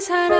사랑.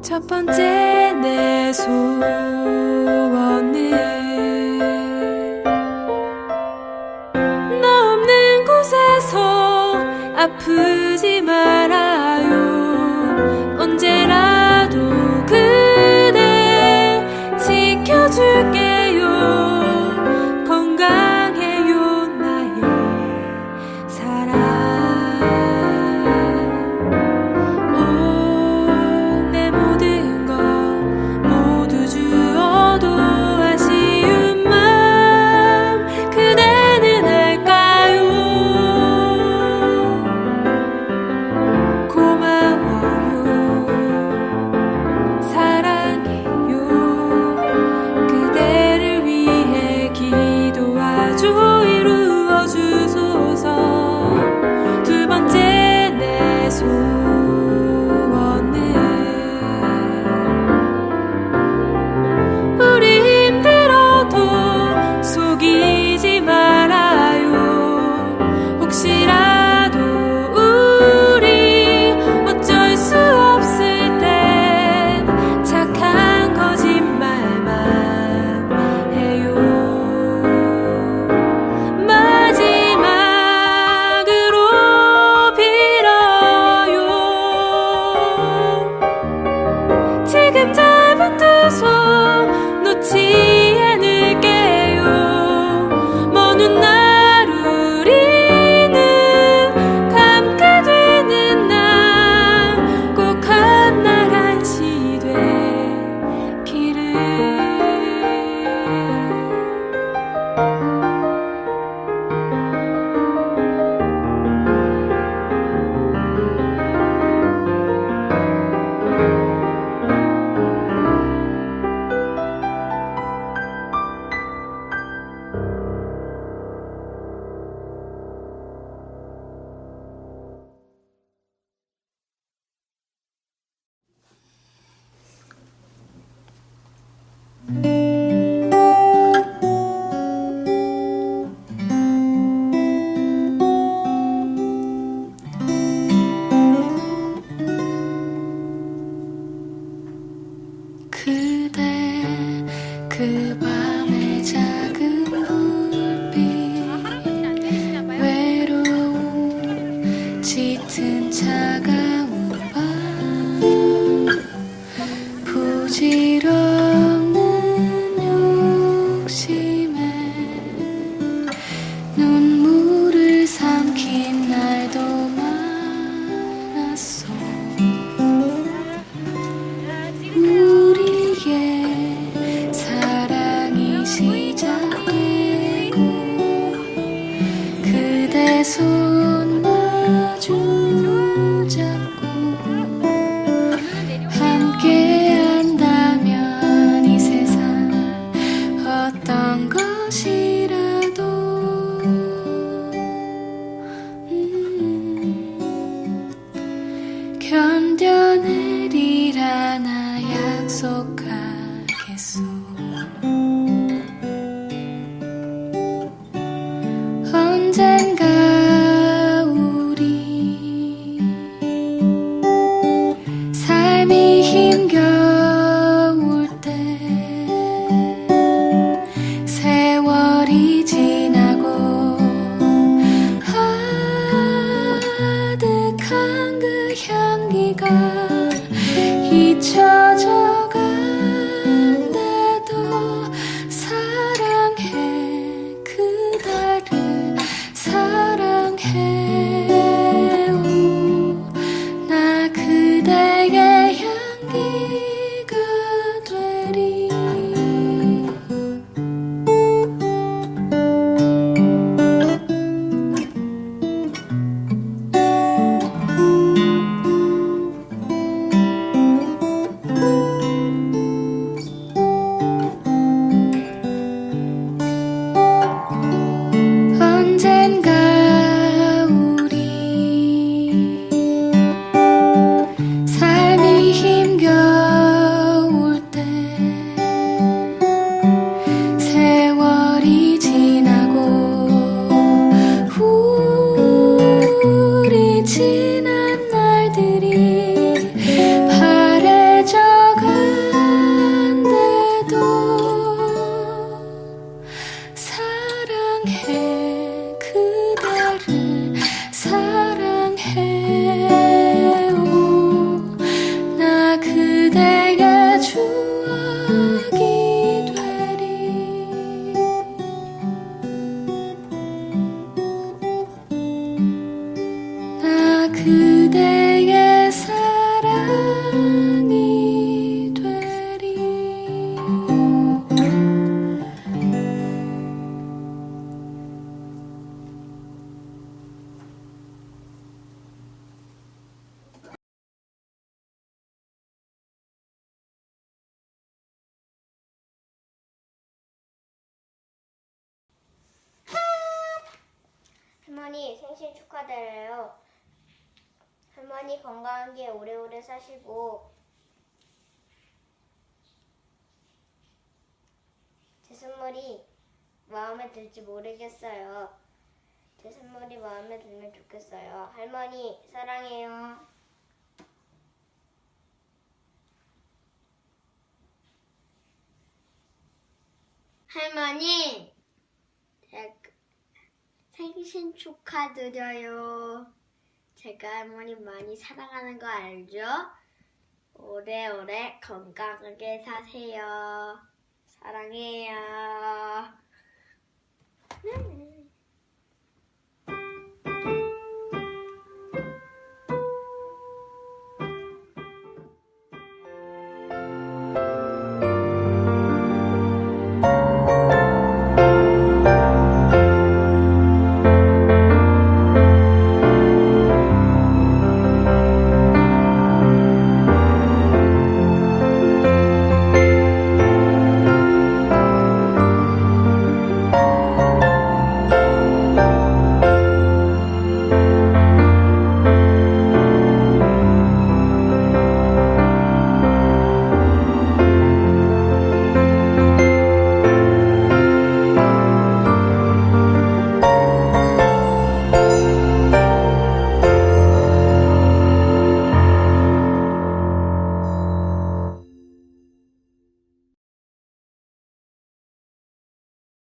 첫 번째 내 소원은 나 없는 곳에서 아프지 마라 To. 잡고 함께 한다면 이 세상 어떤 것이라도 음, 견뎌내리라 나 약속 바래져 간데도 사랑해 그대를 사랑해요 나 그대의 추 할머니 생신 축하드려요. 할머니 건강하게 오래오래 사시고 제 선물이 마음에 들지 모르겠어요. 제 선물이 마음에 들면 좋겠어요. 할머니 사랑해요. 할머니 제가 생신 축하드려요. 제가 할머니 많이 사랑하는 거 알죠? 오래오래 건강하게 사세요. 사랑해요.